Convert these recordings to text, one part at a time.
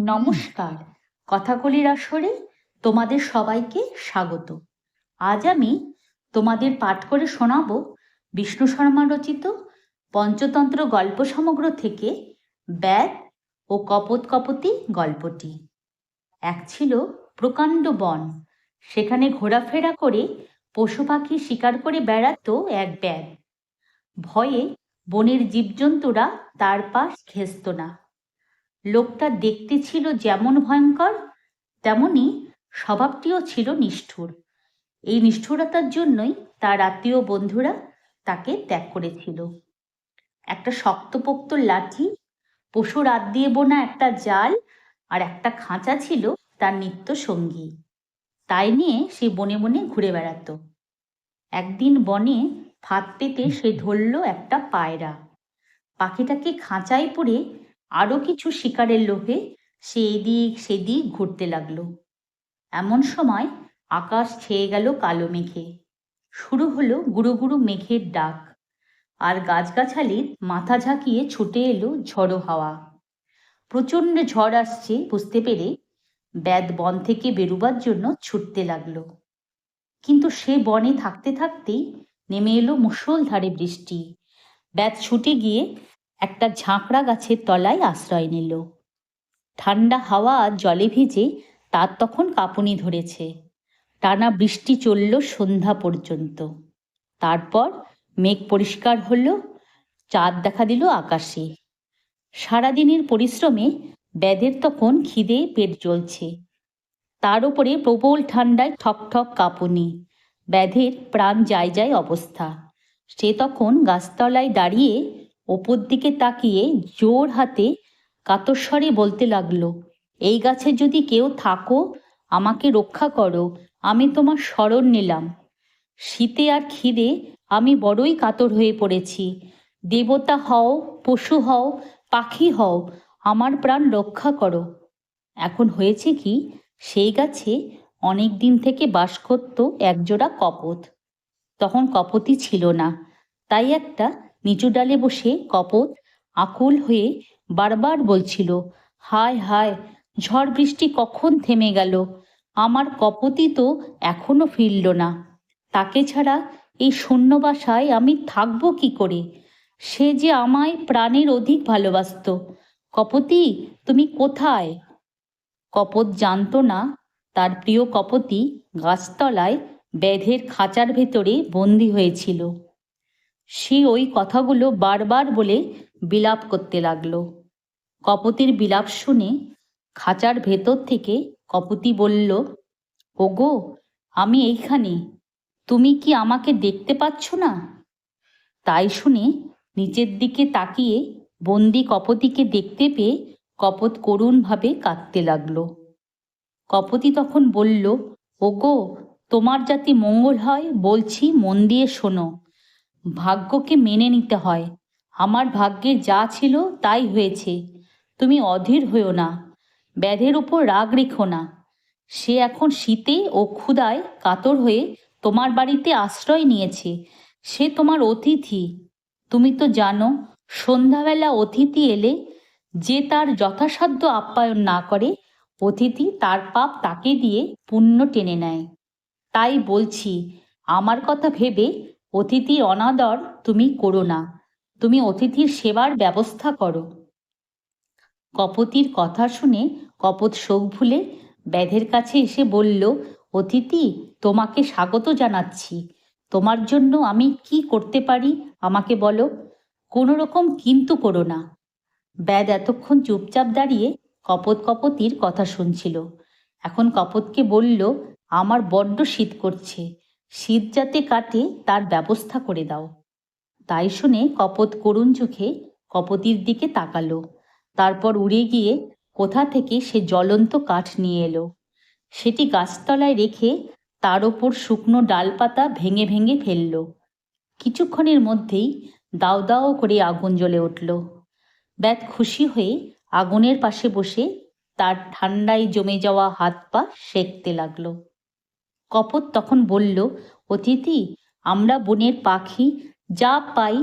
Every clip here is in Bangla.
নমস্কার। কথাকলির আসরে তোমাদের সবাইকে স্বাগত। আজ আমি তোমাদের পাঠ করে শোনাব বিষ্ণু শর্মা রচিত পঞ্চতন্ত্র গল্প সমগ্র থেকে ব্যাগ ও কপত কপতি গল্পটি। এক ছিল প্রকাণ্ড বন। সেখানে ঘোরাফেরা করে পশু পাখি শিকার করে বেড়াতো এক ব্যাগ ভয়ে বনের জীবজন্তুরা তার পাশ ঘেঁষত না। লোকটা দেখতে ছিল যেমন ভয়ঙ্কর, তেমনি স্বভাবটিও ছিল নিষ্ঠুর। এই নিষ্ঠুরতার জন্যই তার আত্মীয় বন্ধুরা তাকে ত্যাগ করেছিল। একটা শক্তপোক্ত লাঠি, পশুর রাত দিয়ে বোনা একটা জাল আর একটা খাঁচা ছিল তার নিত্য সঙ্গী। তাই নিয়ে সে বনে বনে ঘুরে বেড়াতো। একদিন বনে ফাঁদ পেতে সে ধরল একটা পায়রা। পাখিটাকে খাঁচায় পড়ে আরও কিছু শিকারের লোভে সে এদিক সেদিক ঘুরতে লাগল। এমন সময় আকাশ ছেয়ে গেল কালো মেঘে। শুরু হলো গুরু গুরু মেঘের ডাক। আর গাছগাছালির মাথা ঝাঁকিয়ে ছুটে এলো ঝড়ো হাওয়া। প্রচণ্ড ঝড় আসছে বুঝতে পেরে ব্যাদ বন থেকে বেরুবার জন্য ছুটতে লাগল। কিন্তু সে বনে থাকতে থাকতেই নেমে এলো মুষলধারে বৃষ্টি। ব্যাদ ছুটে গিয়ে একটা ঝাঁকড়া গাছের তলায় আশ্রয় নিল। ঠান্ডা হাওয়া জলে ভিজে তার তখন কাঁপুনি ধরেছে। টানা বৃষ্টি চলল সন্ধ্যা পর্যন্ত। তারপর মেঘ পরিষ্কার হলো, চাঁদ দেখা দিল আকাশে। সারাদিনের পরিশ্রমে ব্যাধের তখন খিদে পেট জ্বলছে। তার উপরে প্রবল ঠান্ডায় ঠক ঠক কাঁপুনি। ব্যাধের প্রাণ যায় যায় অবস্থা। সে তখন গাছতলায় দাঁড়িয়ে ওপর দিকে তাকিয়ে জোর হাতে কাতস্বরে বলতে লাগল, এই গাছে যদি কেউ থাকো, আমাকে রক্ষা করো, আমি তোমার শরণ নিলাম। শীতে আর খিদে আমি বড়ই কাতর হয়ে পড়েছি। দেবতা হও, পশু হও, পাখি হও, আমার প্রাণ রক্ষা করো। এখন হয়েছে কি, সেই গাছে অনেক দিন থেকে বাস করত একজোড়া কপত। তখন কপতি ছিল না। তাই একটা নিচু ডালে বসে কপত আকুল হয়ে বারবার বলছিল, হায় হায়, ঝড় বৃষ্টি কখন থেমে গেল? আমার কপতি তো এখনও ফিরল না। তাকে ছাড়া এই শূন্য বাসায় আমি থাকব কি করে? সে যে আমায় প্রাণের অধিক ভালোবাসত। কপতি, তুমি কোথায়? কপত জানতো না, তার প্রিয় কপতি গাছতলায় ব্যাধের খাঁচার ভেতরে বন্দি হয়েছিল। সে ওই কথাগুলো বারবার বলে বিলাপ করতে লাগল। কপতির বিলাপ শুনে খাঁচার ভেতর থেকে কপতি বলল, ওগো, আমি এইখানে। তুমি কি আমাকে দেখতে পাচ্ছ না? তাই শুনে নিচের দিকে তাকিয়ে বন্দি কপতিকে দেখতে পেয়ে কপত করুণভাবে কাঁদতে লাগল। কপতি তখন বলল, ওগো, তোমার যাতে মঙ্গল হয়, বলছি, মন দিয়ে শোনো। ভাগ্যকে মেনে নিতে হয়। আমার ভাগ্যে যা ছিল তাই হয়েছে। তুমি অধীর হইও না, ব্যাধের উপর রাগ রেখো না। সে এখন শীতে ও ক্ষুধায় কাতর হয়ে তোমার বাড়িতে আশ্রয় নিয়েছে। সে তোমার অতিথি। তুমি তো জানো, সন্ধ্যাবেলা অতিথি এলে যে তার যথাসাধ্য আপ্যায়ন না করে, অতিথি তার পাপ তাকে দিয়ে পুণ্য টেনে নেয়। তাই বলছি, আমার কথা ভেবে অতিথির অনাদর তুমি করো না। তুমি অতিথির সেবার ব্যবস্থা করো। কপতির কথা শুনে কপত শোক ভুলে ব্যাধের কাছে এসে বলল, অতিথি, তোমাকে স্বাগত জানাচ্ছি। তোমার জন্য আমি কি করতে পারি আমাকে বলো। কোনো রকম কিন্তু করো না। ব্যাদ এতক্ষণ চুপচাপ দাঁড়িয়ে কপত কপতির কথা শুনছিল। এখন কপতকে বলল, আমার বড্ড শীত করছে। শীত যাতে কাটে, তার ব্যবস্থা করে দাও। তাই শুনে কপত করুণ চোখে কপতির দিকে তাকালো। তারপর উড়ে গিয়ে কোথা থেকে সে জ্বলন্ত কাঠ নিয়ে এলো। সেটি গাছতলায় রেখে তার ওপর শুকনো ডালপাতা ভেঙে ভেঙে ফেলল। কিছুক্ষণের মধ্যেই দাও দাও করে আগুন জ্বলে উঠল। ব্যাত খুশি হয়ে আগুনের পাশে বসে তার ঠান্ডায় জমে যাওয়া হাত পা সেঁকতে লাগল। কপত তখন বলল, অতিথি, আমরা বনের পাখি যা পাই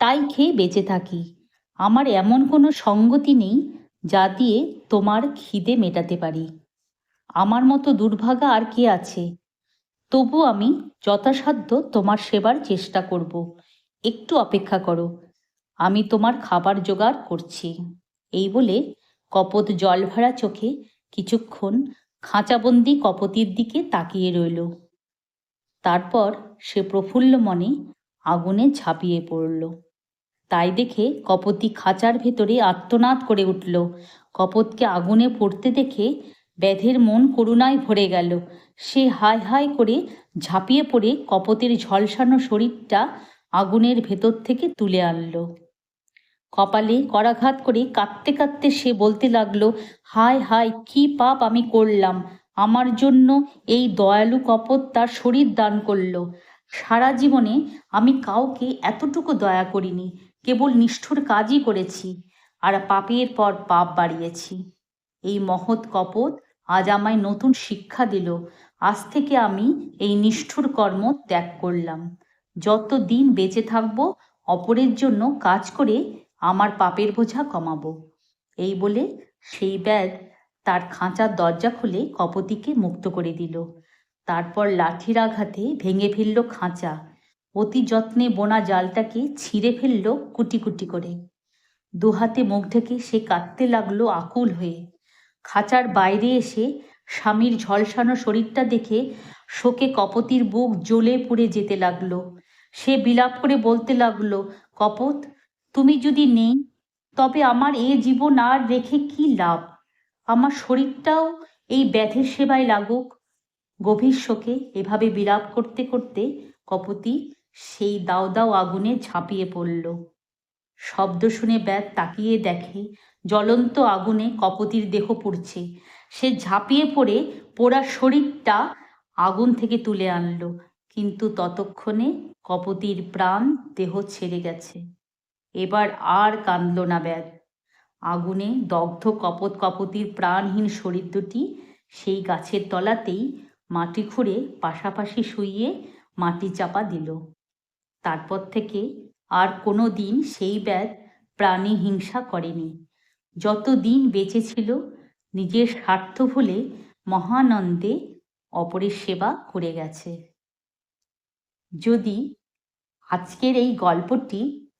তাই খেয়ে বেঁচে থাকি। আমার এমন কোনো সঙ্গতি নেই যা দিয়ে তোমার খিদে মেটাতে পারি। আমার মতো দুর্ভাগা আর কে আছে? তবু আমি যথাসাধ্য তোমার সেবার চেষ্টা করব। একটু অপেক্ষা করো, আমি তোমার খাবার জোগাড় করছি। এই বলে কপত জল ভরা চোখে কিছুক্ষণ খাঁচাবন্দি কপতির দিকে তাকিয়ে রইল। তারপর সে প্রফুল্ল মনে আগুনে ঝাঁপিয়ে পড়ল। তাই দেখে কপতি খাঁচার ভেতরে আত্মনাদ করে উঠল। কপতকে আগুনে পড়তে দেখে ব্যাধের মন করুণায় ভরে গেল। সে হাই হাই করে ঝাঁপিয়ে পড়ে কপতের ঝলসানো শরীরটা আগুনের ভেতর থেকে তুলে আনলো। কপালে করাঘাত করে কাঁদতে কাঁদতে সে বলতে লাগল, হায় হায়, কি পাপ আমি করলাম। আমার জন্য এই দয়ালু কপত তার শরীর দান করল। সারা জীবনে আমি কাউকে এতটুকু দয়া করিনি, কেবল নিষ্ঠুর কাজই করেছি আর পাপের পর পাপ বাড়িয়েছি। এই মহৎ কপত আজ আমায় নতুন শিক্ষা দিল। আজ থেকে আমি এই নিষ্ঠুর কর্ম ত্যাগ করলাম। যত দিন বেঁচে থাকব, অপরের জন্য কাজ করে আমার পাপের বোঝা কমাবো। এই বলে সেই ব্যাগ তার খাঁচার দরজা খুলে কপতিকে মুক্ত করে দিল। তারপর লাঠির আঘাতে ভেঙে ফেলল খাঁচা। অতি যত্নে বোনা জালটাকে ছিঁড়ে ফেলল কুটি কুটি করে। দুহাতে মুখ ঢেকে সে কাঁদতে লাগল আকুল হয়ে। খাঁচার বাইরে এসে স্বামীর ঝলসানো শরীরটা দেখে শোকে কপতির বুক জ্বলে পুড়ে যেতে লাগল। সে বিলাপ করে বলতে লাগল, কপত তুমি যদি নেই, তবে আমার এ জীবন আর রেখে কি লাভ? আমার শরীরটাও এই ব্যাধের সেবায় লাগুক। গভীর শোকে এভাবে বিলাপ করতে করতে কপতি সেই দাও দাও আগুনে ঝাঁপিয়ে পড়ল। শব্দ শুনে ব্যাগ তাকিয়ে দেখে, জ্বলন্ত আগুনে কপতির দেহ পুড়ছে। সে ঝাঁপিয়ে পড়ে পোড়া শরীরটা আগুন থেকে তুলে আনলো, কিন্তু ততক্ষণে কপতির প্রাণ দেহ ছেড়ে গেছে। এবার আর কাঁদল না ব্যাগ আগুনে দগ্ধ কপত কপতির প্রাণহীন শরীর দুটি সেই গাছের তলাতেই মাটি খুঁড়ে পাশাপাশি শুইয়ে মাটি চাপা দিল। তারপর থেকে আর কোনো দিন সেই ব্যাগ প্রাণী হিংসা করেনি। যত দিন বেঁচে ছিল, নিজের স্বার্থ ভুলে মহানন্দে অপরের সেবা করে গেছে। যদি আজকের এই গল্পটি